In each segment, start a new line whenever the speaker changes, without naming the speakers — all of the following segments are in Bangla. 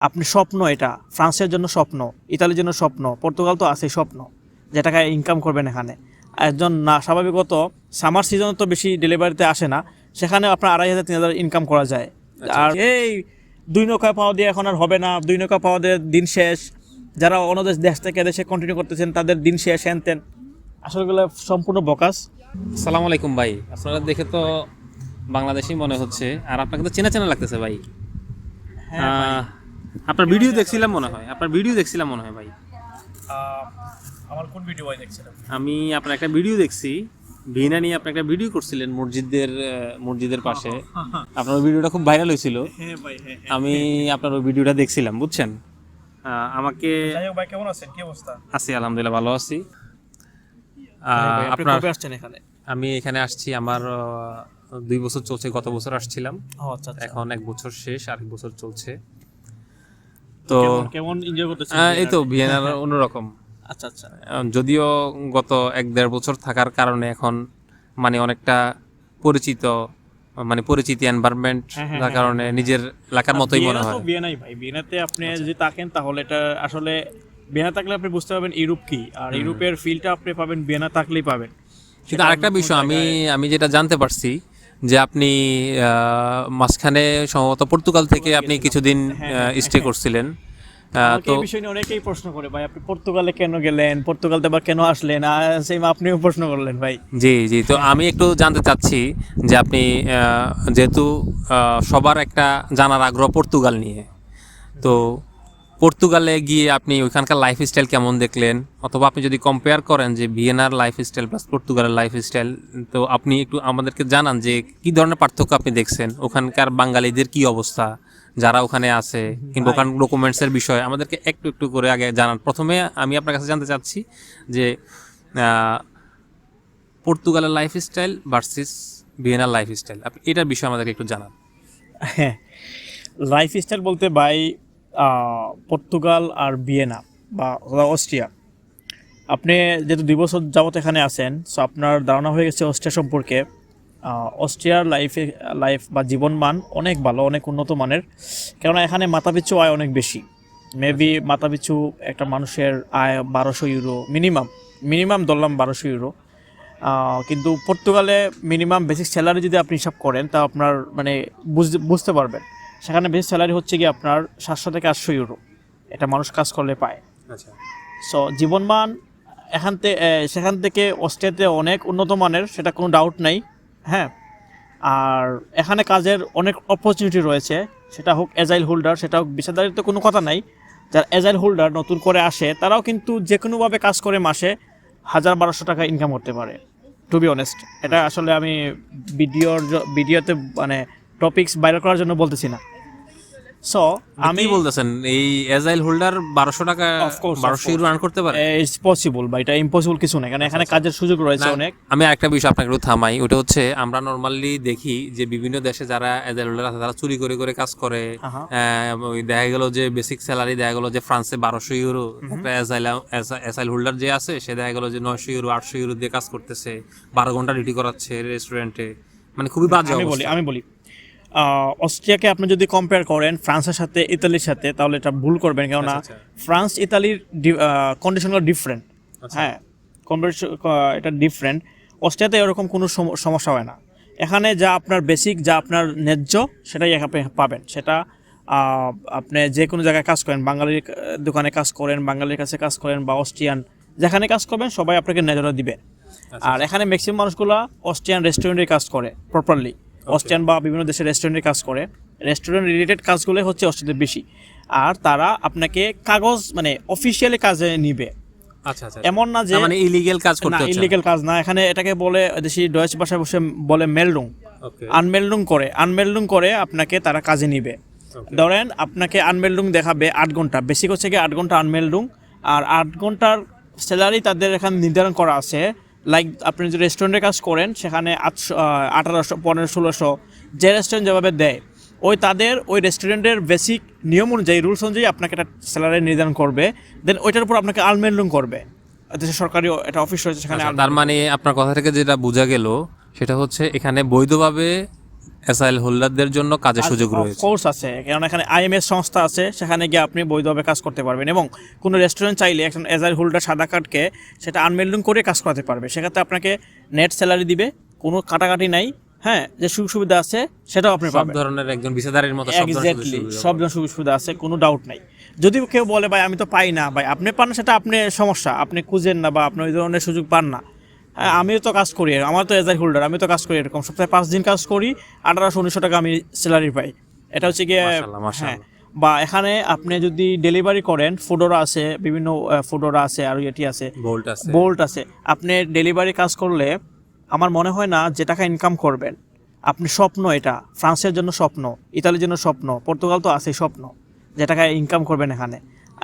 আপনি স্বপ্ন এটা ফ্রান্সের জন্য স্বপ্ন ইতালির জন্য স্বপ্ন পর্তুগাল তো আছে স্বপ্ন যে টাকা ইনকাম করবেন এখানে। একজন না স্বাভাবিকত সামার সিজনে তো বেশি ডেলিভারিতে আসে না সেখানে আপনার আড়াই হাজার তিন হাজার ইনকাম করা যায়। আর এই দুই নৌকা পাওয়া দিয়ে এখন আর হবে না দুই নৌকা পাওয়া দিয়ে দিন শেষ। যারা অন্য দেশ দেশ থেকে দেশে কন্টিনিউ করতেছেন তাদের দিন শেষ হ্যানতেন আসলে এগুলো সম্পূর্ণ বকাস।
সালাম আলাইকুম ভাই আপনারা দেখে তো বাংলাদেশি মনে হচ্ছে আর আপনাকে তো চেনা চেনা লাগতেছে ভাই। আহ, আপনার ভিডিও দেখছিলাম মনে হয়। আপনার ভিডিও দেখছিলাম মনে হয় ভাই।
আমার কোন ভিডিও ভাই দেখছিলাম?
আমি আপনার একটা ভিডিও দেখছি। ভিনা নিয়ে আপনি একটা ভিডিও করছিলেন মসজিদের মসজিদের পাশে। আপনার ভিডিওটা খুব ভাইরাল হয়েছিল।
হ্যাঁ ভাই হ্যাঁ
আমি আপনার ওই ভিডিওটা দেখছিলাম বুঝছেন? আমাকে
ভাই কেমন আছেন? কি অবস্থা?
আছি আলহামদুলিল্লাহ ভালো আছি। আপনার
আসছেন এখানে?
আমি এখানে আসছি আমার দুই বছর চলছে গত বছর আসছিলাম।
আচ্ছা আচ্ছা।
এখন এক বছর শেষ আরেক বছর চলছে। তো
কেমন এনজয় করতেছেন
এই তো ভিয়েনার অন্যরকম।
আচ্ছা আচ্ছা।
যদিও গত এক দেড় বছর থাকার কারণে এখন মানে অনেকটা পরিচিত মানে পরিচিতি এনভায়রনমেন্ট
হ্যাঁ, হ্যাঁ,
যার কারণে নিজের এলাকার মতোই মনে
ভিয়েনা
হয়।
তো বিয়েনাই ভাই বিয়েনাতে আপনি যদি থাকেন তাহলে এটা আসলে বিয়েনা থাকলে আপনি বুঝতে পারবেন ইউরোপ কি আর ইউরোপের ফিলটা আপনি পাবেন বিয়েনা থাকলেই পাবেন।
কিন্তু আরেকটা বিষয় আমি আমি যেটা জানতে পারছি যে আপনি মাঝখানে সম্ভবত পর্তুগাল থেকে আপনি কিছুদিন স্টে করছিলেন। তো
এই বিষয় নিয়ে অনেকেই প্রশ্ন করে ভাই আপনি পর্তুগালে কেন গেলেন? পর্তুগালতে আবার কেন আসলেন? সেম আপনিও প্রশ্ন করলেন ভাই।
জি জি তো আমি একটু জানতে চাচ্ছি যে আপনি যেহেতু সবার একটা জানার আগ্রহ পর্তুগাল নিয়ে তো পর্তুগালে গিয়ে আপনি ওইখানকার লাইফ স্টাইল কেমন দেখলেন? অথবা আপনি যদি কম্পেয়ার করেন যে ভিয়েনার লাইফ স্টাইল প্লাস পর্তুগালের লাইফ স্টাইল তো আপনি একটু আমাদেরকে জানান যে কি ধরনের পার্থক্য আপনি দেখছেন? ওখানকার বাঙালিদের কি অবস্থা? যারা ওখানে আছে কিংবা ওখান ডকুমেন্টসের বিষয় আমাদেরকে একটু একটু করে আগে জানান। প্রথমে আমি আপনার কাছে জানতে চাচ্ছি যে পর্তুগালের লাইফ স্টাইল ভার্সেস ভিয়েনার লাইফ স্টাইল আপনি এটার বিষয়ে আমাদেরকে একটু জানান।
হ্যাঁ। লাইফ স্টাইল বলতে ভাই পর্তুগাল আর বিয়েনা বা অস্ট্রিয়া। আপনি যেহেতু দুই বছর যাবত এখানে আছেন সো আপনার ধারণা হয়ে গেছে অস্ট্রিয়া সম্পর্কে। অস্ট্রিয়ার লাইফে লাইফ বা জীবনমান অনেক ভালো, অনেক উন্নত মানের। কেননা এখানে মাথাপিছু আয় অনেক বেশি। মেবি মাথাপিছু একটা মানুষের আয় বারোশো ইউরো মিনিমাম মিনিমাম ধরলাম বারোশো ইউরো কিন্তু পর্তুগালে মিনিমাম বেসিক স্যালারি যদি আপনি হিসাব করেন, তা আপনার মানে বুঝতে বুঝতে পারবেন। সেখানে বেসিক স্যালারি হচ্ছে কি আপনার সাতশো থেকে আটশো ইউরো এটা মানুষ কাজ করলে পায়।
আচ্ছা।
সো জীবনমান এখান থেকে সেখান থেকে অস্ট্রিয়াতে অনেক উন্নত মানের সেটা কোনো ডাউট নাই হ্যাঁ? আর এখানে কাজের অনেক অপরচুনিটি রয়েছে। সেটা হোক এজাইল হোল্ডার সেটা হোক বিষাদারির তো কোনো কথা নাই। যারা এজাইল হোল্ডার নতুন করে আসে তারাও কিন্তু যে কোনোভাবে কাজ করে মাসে হাজার বারোশো টাকা ইনকাম করতে পারে। টু বি অনেস্ট এটা আসলে আমি ভিডিওর জ- ভিডিওতে মানে টপিকস ভাইরাল করার জন্য বলতেছি না। সো
আমি বলতেছেন এই এজাইল হোল্ডার বারোশো টাকা বারোশো ইউরো আর্ন করতে পারে?
ইটস পসিবল বা এটা ইম্পসিবল কিছু না কারণ এখানে কাজের সুযোগ রয়েছে অনেক।
আমি একটা বিষয় আপনাকে একটু থামাই ওটা হচ্ছে আমরা নর্মালি দেখি যে বিভিন্ন দেশে যারা এজাইল হোল্ডার আছে তারা চুরি করে করে কাজ করে। দেখা গেল যে বেসিক স্যালারি দেখা গেল যে ফ্রান্সে বারোশো ইউরো একটা এসাইল হোল্ডার যে আছে সে দেখা গেল যে নয়শো ইউরো আটশো ইউরো দিয়ে কাজ করতেছে বারো ঘণ্টা ডিউটি করাচ্ছে রেস্টুরেন্টে মানে খুবই বাজে
আমি বলি আমি বলি। অস্ট্রিয়াকে আপনি যদি কম্পেয়ার করেন ফ্রান্সের সাথে ইতালির সাথে তাহলে এটা ভুল করবেন। কেননা
আচ্ছা,
ফ্রান্স ইতালির কন্ডিশনগুলো ডিফারেন্ট
আচ্ছা।
হ্যাঁ এটা ডিফারেন্ট অস্ট্রিয়াতে এরকম কোনো সম- সমস্যা হয় না। এখানে যা আপনার বেসিক যা আপনার ন্যায্য সেটাই আপনি পাবেন। সেটা আপনি যে কোনো জায়গায় কাজ করেন বাঙালির দোকানে কাজ করেন বাঙালির কাছে কাজ করেন বা অস্ট্রিয়ান যেখানে কাজ করবেন সবাই আপনাকে ন্যায্যতা দিবে।
আচ্ছা,
আর এখানে ম্যাক্সিমাম মানুষগুলো অস্ট্রিয়ান রেস্টুরেন্টে কাজ করে প্রপারলি অস্ট্রিয়ান বা বিভিন্ন দেশের রেস্টুরেন্টে কাজ করে। রেস্টুরেন্ট রিলেটেড কাজগুলো হচ্ছে অস্ট্রেলিয়াতে বেশি। আর তারা আপনাকে কাগজ মানে অফিসিয়ালি কাজে নিবে।
আচ্ছা আচ্ছা
এমন না যে
মানে ইলিগেল কাজ করতে হচ্ছে
ইলিগেল কাজ না। এখানে এটাকে বলে দেশি ডয়েচ ভাষায় বসে বলে মেলডুং
ওকে
করে। আনমেলডুং করে আপনাকে তারা কাজে নিবে। ধরেন আপনাকে আনমেলডুং দেখাবে আট ঘণ্টা। বেসিক হচ্ছে কি আট ঘণ্টা আনমেলডুং আর আট ঘণ্টার স্যালারি তাদের এখানে নির্ধারণ করা আছে লাইক আপনি যে রেস্টুরেন্টে কাজ করেন সেখানে আটশো আঠারোশো পনেরো ষোলোশো যে রেস্টুরেন্ট যেভাবে দেয় ওই তাদের ওই রেস্টুরেন্টের বেসিক নিয়ম অনুযায়ী রুলস অনুযায়ী আপনাকে একটা স্যালারি নির্ধারণ করবে। দেন ওইটার উপর আপনাকে আলমেলডুং করবে। দেশের সরকারি একটা অফিস রয়েছে সেখানে
আচ্ছা, তার মানে আপনার কথা থেকে যেটা বোঝা গেল সেটা হচ্ছে এখানে বৈধভাবে এসআইএল হোল্ডারদের জন্য কাজের সুযোগ রয়েছে।
কোর্স আছে কারণ এখানে আইএমএস সংস্থা আছে সেখানে গিয়ে আপনি বৈধভাবে কাজ করতে পারবেন এবং কোনো রেস্টুরেন্ট চাইলে একজন এজাইল হোল্ডার সাদা কার্ডকে সেটা আনমেল্ডিং করে কাজ করাতে পারবে। সেক্ষেত্রে আপনাকে নেট স্যালারি দিবে কোনো কাটাকাটি নাই হ্যাঁ যে সুযোগ সুবিধা আছে সেটাও আপনি
সব
পাবেন।
ধরনের একজন ভিসাদারের মতো
এক্স্যাক্টলি সব ধরনের সুযোগ সুবিধা আছে কোনো ডাউট নাই। যদি কেউ বলে ভাই আমি তো পাই না। ভাই আপনি পান না সেটা আপনি সমস্যা। আপনি খুঁজেন না বা আপনি ওই ধরনের সুযোগ পান না। আমিও তো কাজ করি আমার তো এজার হোল্ডার আমি তো কাজ করি এরকম। সপ্তাহে পাঁচ দিন কাজ করি আঠারোশো উনিশশো টাকা আমি স্যালারি পাই। এটা হচ্ছে গিয়ে। হ্যাঁ বা এখানে আপনি যদি ডেলিভারি করেন ফুডোরা আছে বিভিন্ন ফুডোরা আছে আর এটি আছে
বোল্ট আছে।
বোল্ট আছে। আপনি ডেলিভারি কাজ করলে আমার মনে হয় না যে টাকা ইনকাম করবেন। আপনি স্বপ্ন এটা ফ্রান্সের জন্য স্বপ্ন ইতালির জন্য স্বপ্ন পর্তুগাল তো আছে স্বপ্ন যে টাকা ইনকাম করবেন এখানে।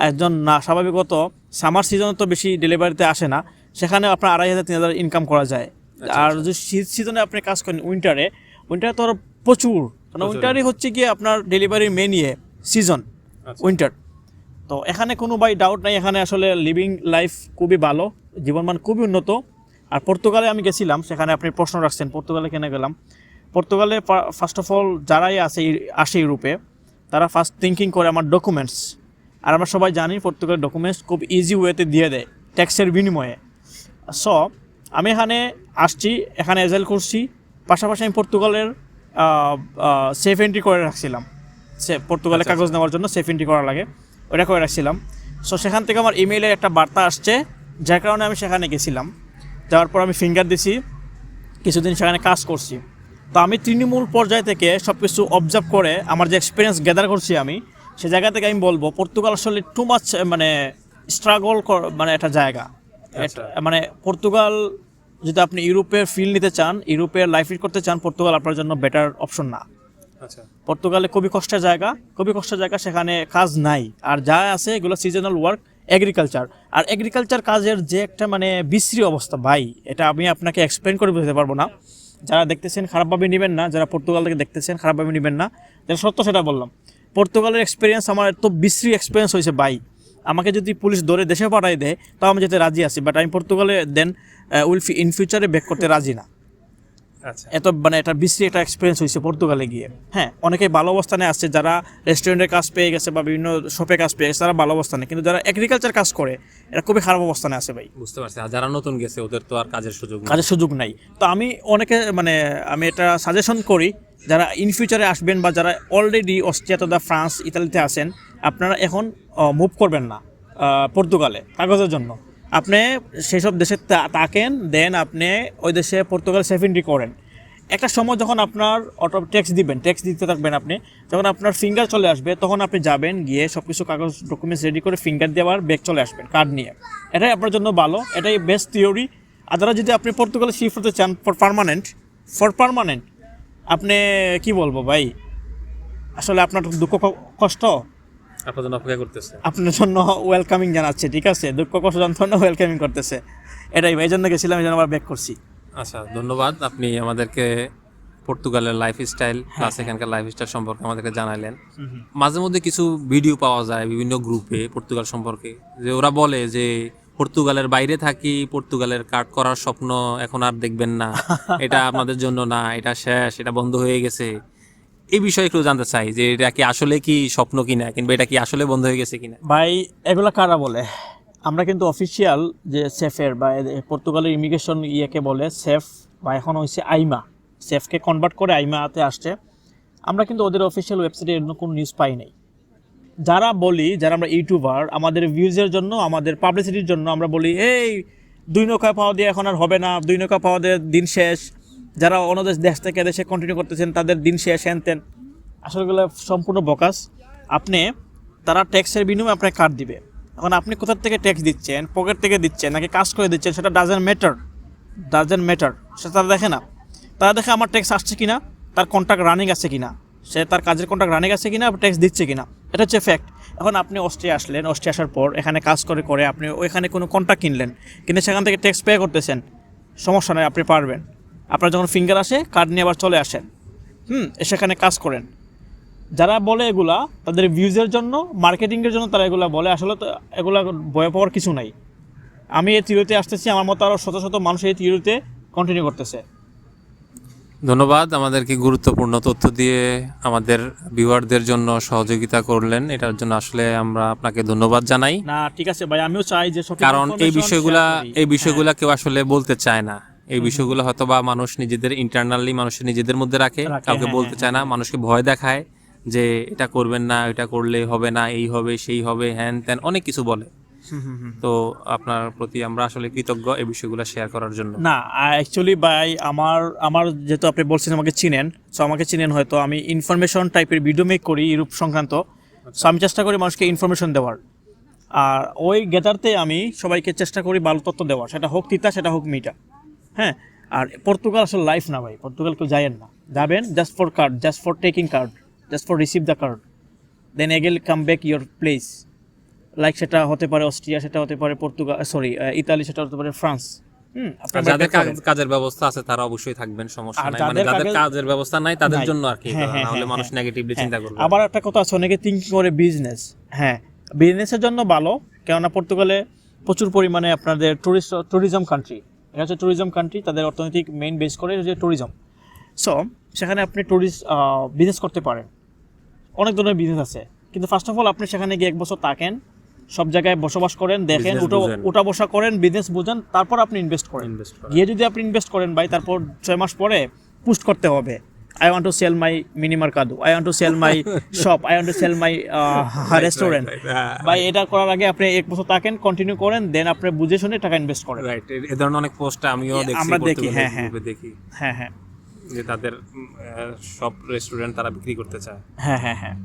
একজন না স্বাভাবিকত সামার সিজনে তো বেশি ডেলিভারিতে আসে না সেখানে আপনার আড়াই হাজার তিন হাজার ইনকাম করা যায়। আর যদি শীত সিজনে আপনি কাজ করেন উইন্টারে উইন্টারে তো আরও প্রচুর। কারণ উইন্টারই হচ্ছে গিয়ে আপনার ডেলিভারির মেন ইয়ে সিজন উইন্টার তো এখানে কোনো বাই ডাউট নাই এখানে আসলে লিভিং লাইফ খুবই ভালো জীবনমান খুবই উন্নত। আর পর্তুগালে আমি গেছিলাম সেখানে আপনি প্রশ্ন রাখছেন পর্তুগালে কেন গেলাম? পর্তুগালে ফার্স্ট অফ অল যারাই আসে আসে ইউরোপে তারা ফার্স্ট থিঙ্কিং করে আমার ডকুমেন্টস আর আমরা সবাই জানি পর্তুগালের ডকুমেন্টস খুব ইজি ওয়েতে দিয়ে দেয় ট্যাক্সের বিনিময়ে। সো আমি এখানে আসছি এখানে এজেল করছি। পাশাপাশি আমি পর্তুগালের সেফ এন্ট্রি করে রাখছিলাম। সে পর্তুগালে
আচ্ছা,
কাগজ নেওয়ার জন্য সেফ এন্ট্রি করা লাগে। ওটা করে রাখছিলাম। সো সেখান থেকে আমার ইমেইলের একটা বার্তা আসছে যার কারণে আমি সেখানে গেছিলাম। যাওয়ার পর আমি ফিঙ্গার দিছি কিছুদিন সেখানে কাজ করছি। তো আমি তৃণমূল পর্যায় থেকে সব কিছু অবজার্ভ করে আমার যে এক্সপিরিয়েন্স গ্যাদার করছি আমি সে জায়গা থেকে আমি বলব পর্তুগাল আসলে টু মাচ মানে স্ট্রাগল মানে একটা জায়গা। মানে পর্তুগাল যদি আপনি ইউরোপের ফিল নিতে চান ইউরোপের লাইফ লিড করতে চান পর্তুগাল আপনার জন্য বেটার অপশন না।
আচ্ছা।
পর্তুগালে খুবই কষ্টের জায়গা। খুবই কষ্টের জায়গা সেখানে কাজ নাই। আর যা আছে এগুলো সিজনাল ওয়ার্ক এগ্রিকালচার আর এগ্রিকালচার কাজের যে একটা মানে বিশ্রী অবস্থা ভাই এটা আমি আপনাকে এক্সপ্লেন করে বুঝতে পারব না। যারা দেখতেছেন খারাপভাবে নেবেন না। যারা পর্তুগাল থেকে দেখতেছেন খারাপভাবে নেবেন না। যেটা সত্য সেটা বললাম। পর্তুগালের এক্সপিরিয়েন্স আমার এত বিশ্রী এক্সপিরিয়েন্স হয়েছে ভাই। আমাকে যদি পুলিশ ধরে দেশে পাঠাই দেয়, তাও আমি যেতে রাজি আছি। বাট আমি পর্তুগালে দেন উইল ইন ফিউচারে ব্যাক করতে রাজি না। এত মানে একটা বিশ্রী একটা এক্সপিরিয়েন্স হয়েছে পর্তুগালে গিয়ে। হ্যাঁ অনেকে ভালো অবস্থানে আসছে যারা রেস্টুরেন্টের কাজ পেয়ে গেছে বা বিভিন্ন শপে কাজ পেয়ে গেছে তারা ভালো অবস্থানে কিন্তু যারা এগ্রিকালচার কাজ করে এরা খুবই খারাপ অবস্থানে আছে ভাই।
বুঝতে পারছি। আর যারা নতুন গেছে ওদের তো আর কাজের সুযোগ
কাজের সুযোগ নাই। তো আমি অনেকে মানে আমি এটা সাজেশন করি যারা ইন ফিউচারে আসবেন বা যারা অলরেডি অস্ট্রিয়া তথা ফ্রান্স ইতালিতে আছেন আপনারা এখন মুভ করবেন না পর্তুগালে কাগজের জন্য। আপনি সেসব দেশে তাকেন দেন আপনি ওই দেশে পর্তুগাল সেফেন্ডি করেন। একটা সময় যখন আপনার অটো ট্যাক্স দিবেন ট্যাক্স দিতে থাকবেন আপনি, যখন আপনার ফিঙ্গার চলে আসবে, তখন আপনি যাবেন গিয়ে সব কিছু কাগজ ডকুমেন্টস রেডি করে ফিঙ্গার দিয়ে আবার ব্যাগ চলে আসবেন কার্ড নিয়ে। এটাই আপনার জন্য ভালো, এটাই বেস্ট থিওরি আর যদি আপনি পর্তুগালে শিফট হতে চান ফর পারমানেন্ট ফর পারমানেন্ট আপনি কি বলব ভাই? আসলে আপনার দুঃখ কষ্ট?
আপনার জন্য অপেক্ষা করতেছে।
আপনার জন্য ওয়েলকামিং জানাচ্ছে ঠিক আছে? দুঃখ কষ্ট যন্ত্রণা ওয়েলকামিং করতেছে। এটাই এই জন্য গেছিলাম এই জন্য আবার ব্যাক করছি।
আচ্ছা ধন্যবাদ। আপনি আমাদেরকে পর্তুগালের প্লাস এখানকার লাইফ স্টাইল সম্পর্কে আমাদেরকে জানালেন মাঝে মধ্যে কিছু ভিডিও পাওয়া যায় বিভিন্ন গ্রুপে পর্তুগাল সম্পর্কে যে ওরা বলে যে পর্তুগালের বাইরে থাকি পর্তুগালের কাট করার স্বপ্ন এখন আর দেখবেন না। এটা আপনাদের জন্য না এটা শেষ এটা বন্ধ হয়ে গেছে। এই বিষয়ে একটু জানতে চাই যে এটা কি আসলে কি স্বপ্ন কিনা, কিংবা এটা কি আসলে বন্ধ হয়ে গেছে কিনা?
ভাই, এগুলা কারা বলে? আমরা কিন্তু অফিসিয়াল যে সেফের বা পর্তুগালের ইমিগ্রেশন ইয়েকে বলে সেফ বা এখন হয়েছে আইমা। সেফকে কনভার্ট করে আইমাতে আসছে। আমরা কিন্তু ওদের অফিসিয়াল ওয়েবসাইটে এর কোনো নিউজ পাই নাই। যারা বলি, যারা আমরা ইউটিউবার, আমাদের ভিউজের জন্য, আমাদের পাবলিসিটির জন্য আমরা বলি, এই, দুই নৌকা পাওয়া দিয়ে এখন আর হবে না, দুই নৌকা পাওয়া দিয়ে দিন শেষ। যারা অন্য দেশ থেকে দেশে কন্টিনিউ করতেছেন, তাদের দিন শেষ হ্যানতেন আসলে এগুলো সম্পূর্ণ বকাস। আপনি, তারা ট্যাক্সের বিনিময়ে আপনাকে কার্ড দিবে। এখন আপনি কোথার থেকে ট্যাক্স দিচ্ছেন পকেট থেকে দিচ্ছেন, নাকি কাজ করে দিচ্ছেন, সেটা ডাজেন্ট ম্যাটার ডাজেন্ট ম্যাটার সেটা তারা দেখে না। তারা দেখে আমার ট্যাক্স আসছে কিনা, তার কন্ট্রাক্ট রানিং আছে কিনা, সে তার কাজের কন্ট্রাক্ট রানিং আছে কিনা ট্যাক্স দিচ্ছে কিনা। এটা হচ্ছে ফ্যাক্ট এখন আপনি অস্ট্রিয়া আসলেন, অস্ট্রিয়া আসার পর এখানে কাজ করে করে আপনি ওইখানে কোনো কন্ট্রাক্ট কিনলেন কিন্তু সেখান থেকে ট্যাক্স পে করতেছেন, সমস্যা নেই, আপনি পারবেন। আপনার যখন ফিঙ্গার আসে কার্ড নিয়ে আবার চলে আসেন। হুম সেখানে কাজ করেন। যারা বলে এগুলা তাদের ভিউজের জন্য মার্কেটিংয়ের জন্য তারা এগুলা বলে। আসলে তো এগুলা ভয় পাওয়ার কিছু নাই। আমি এই থিওরিতে আসতেছি আমার মতো আরও শত শত মানুষ এই থিওরিতে কন্টিনিউ করতেছে।
ধন্যবাদ। আমাদেরকে গুরুত্বপূর্ণ তথ্য দিয়ে আমাদের ভিউয়ারদের জন্য সহযোগিতা করলেন। এটার জন্য আসলে আমরা আপনাকে ধন্যবাদ জানাই।
না ঠিক আছে ভাই আমিও চাই যে
কারণ এই বিষয়গুলা এই বিষয়গুলা কেউ আসলে বলতে চায় না। এই বিষয়গুলো হয়তো বা মানুষ নিজেদের ইন্টারনালি মানুষের নিজেদের মধ্যে রাখে কাউকে
হ্যাঁ,
বলতে চায় না মানুষকে ভয় দেখায় যে এটা করবেন না এটা করলে হবে না এই হবে সেই হবে হ্যান ত্যান অনেক কিছু বলে। তো আপনার প্রতি আমরা আসলে কৃতজ্ঞ এই বিষয়গুলো শেয়ার করার জন্য।
না অ্যাকচুয়ালি ভাই আমার আমার যেহেতু আপনি বলছেন আমাকে চিনেন সো আমাকে চিনেন হয়তো আমি ইনফরমেশন টাইপের ভিডিও মেক করি ইউরোপ সংক্রান্ত সো আমি চেষ্টা করি মানুষকে ইনফরমেশন দেওয়ার। আর ওই গেটারতে আমি সবাইকে চেষ্টা করি ভালো তথ্য দেওয়ার সেটা হোক তিতা সেটা হোক মিটা হ্যাঁ আর পর্তুগাল আসলে লাইফ না ভাই পর্তুগাল কেউ যায়েন না। যাবেন just for card just for taking card just for receive the card then again come back your place like সেটা হতে পারে অস্ট্রিয়া সেটা হতে পারে পর্তুগাল সরি ইতালি সেটা হতে পারে ফ্রান্স।
যাদের কাজের ব্যবস্থা আছে তারা অবশ্যই থাকবেন সমস্যা নাই। মানে
যাদের কাজের-
ব্যবস্থা নাই তাদের জন্য আর কি
হ্যাঁ, হ্যাঁ,
নাহলে
হ্যাঁ,
মানুষ। নেগেটিভলি চিন্তা করবে।
আবার একটা কথা আছে অনেকে থিঙ্কিং করে বিজনেস হ্যাঁ বিজনেসের জন্য ভালো কেননা পর্তুগালে প্রচুর পরিমাণে আপনাদের টুরিস্ট ট্যুরিজম কান্ট্রি এটা হচ্ছে ট্যুরিজম কান্ট্রি তাদের অর্থনৈতিক মেইন বেস করে হচ্ছে ট্যুরিজম সো সেখানে আপনি ট্যুরিস্ট বিজনেস করতে পারেন। অনেক ধরনের বিজনেস আছে। কিন্তু ফার্স্ট অফ অল আপনি সেখানে গিয়ে এক বছর থাকেন সব জায়গায় বসবাস করেন দেখেন উঠো উঠা বসা করেন বিজনেস বোঝেন তারপর আপনি ইনভেস্ট করেন।
ইনভেস্ট
গিয়ে যদি আপনি ইনভেস্ট করেন ভাই তারপর ছয় মাস পরে পুস্ট করতে হবে। I want to sell my মিনিমার কাদু I want to sell my shop I want to sell my restaurant ভাই এটা করার আগে আপনি এক বছর থাকেন কন্টিনিউ করেন দেন আপনি বুঝে শুনে টাকা ইনভেস্ট করেন।
রাইট এ ধরনের অনেক পোস্ট আমিও দেখছি
আমরা দেখি, হ্যাঁ, হ্যাঁ।
দেখি।
হ্যাঁ হ্যাঁ।
যে তাদের সব রেস্টুরেন্ট তারা বিক্রি করতে চায়।
হ্যাঁ হ্যাঁ হ্যাঁ।